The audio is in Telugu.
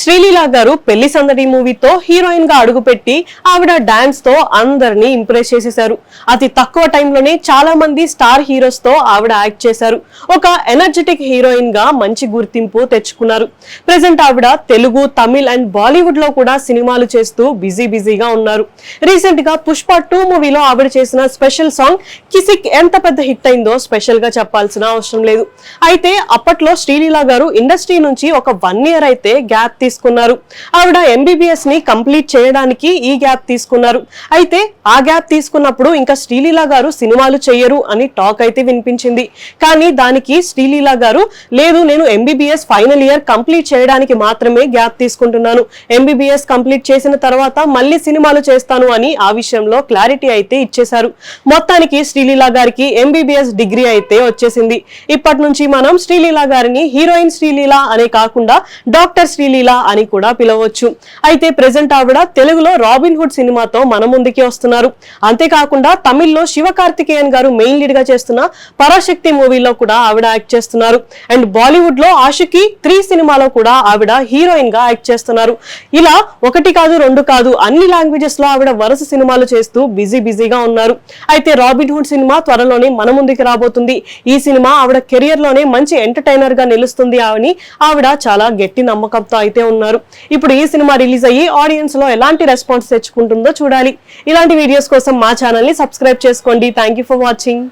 Sreeleela గారు పెళ్ళి సందడి మూవీతో హీరోయిన్గా అడుగుపెట్టి ఆవిడ డాన్స్తో అందరినీ ఇంప్రెస్ చేసేశారు. అతి తక్కువ టైంలోనే చాలా మంది స్టార్ హీరోస్తో ఆవిడ యాక్ట్ చేశారు. ఒక ఎనర్జెటిక్ హీరోయిన్గా మంచి గుర్తింపు తెచ్చుకున్నారు. ప్రెసెంట్ ఆవిడ తెలుగు తమిళ్ అండ్ బాలీవుడ్లో కూడా సినిమాలు చేస్తూ బిజీ బిజీగా ఉన్నారు. రీసెంట్గా పుష్ప టూ మూవీలో ఆవిడ చేసిన స్పెషల్ సాంగ్ కిసిక్ ఎంత పెద్ద హిట్ అయిందో స్పెషల్గా చెప్పాల్సిన అవసరం లేదు. అయితే అప్పట్లో శ్రీలీల గారు ఇండస్ట్రీ నుంచి ఒక వన్ ఇయర్ అయితే గ్యాప్ తీసుకున్నారు. ఆవిడ ఎంబీబీఎస్ని కంప్లీట్ చేయడానికి ఈ గ్యాప్ తీసుకున్నారు. అయితే ఆ గ్యాప్ తీసుకున్నప్పుడు ఇంకా శ్రీలీల గారు సినిమాలు చేయరు అని టాక్ అయితే వినిపించింది. కానీ దానికి శ్రీలీల గారు లేదు నేను ఎంబీబీఎస్ ఫైనల్ ఇయర్ కంప్లీట్ చేయడానికి మాత్రమే గ్యాప్ తీసుకుంటున్నాను. ఎంబీబీఎస్ కంప్లీట్ చేసిన తర్వాత మళ్ళీ సినిమాలు చేస్తాను అని ఆ విషయంలో క్లారిటీ అయితే ఇచ్చేశారు. మొత్తానికి శ్రీలీల గారికి ఎంబీబీఎస్ డిగ్రీ అయితే వచ్చేసింది. ఇప్పటి నుంచి మనం శ్రీలీల గారిని హీరోయిన్ శ్రీలీల అనే కాకుండా డాక్టర్ శ్రీలీల అని కూడా పిలవచ్చు. అయితే ప్రెసెంట్ ఆవిడ తెలుగులో రాబిన్ హుడ్ సినిమాతో మన ముందుకి వస్తున్నారు. అంతేకాకుండా తమిళ్ళో శివకార్తికేయన్ గారు మెయిన్ లీడ్గా చేస్తున్న పరాశక్తి మూవీలో కూడా ఆవిడ యాక్ట్ చేస్తున్నారు. అండ్ బాలీవుడ్లో ఆషికి త్రీ సినిమాలో కూడా ఆవిడ హీరోయిన్గా యాక్ట్ చేస్తున్నారు. ఇలా ఒకటి కాదు రెండు కాదు అన్ని లాంగ్వేజెస్లో ఆవిడ వరుస సినిమాలు చేస్తూ బిజీ బిజీగా ఉన్నారు. అయితే రాబిన్ హుడ్ సినిమా త్వరలోనే మన ముందుకి రాబోతుంది. ఈ సినిమా ఆవిడ కెరియర్లోనే మంచి ఎంటర్టైనర్గా నిలుస్తుంది అని ఆవిడ చాలా గట్టి నమ్మకంతో అయితే ఉన్నారు. ఇప్పుడు ఈ సినిమా రిలీజ్ అయ్యి ఆడియన్స్లో ఎలాంటి రెస్పాన్స్ తెచ్చుకుంటుందో చూడాలి. ఇలాంటి వీడియోస్ కోసం మా ఛానల్ని సబ్స్క్రైబ్ చేసుకోండి. Thank you for watching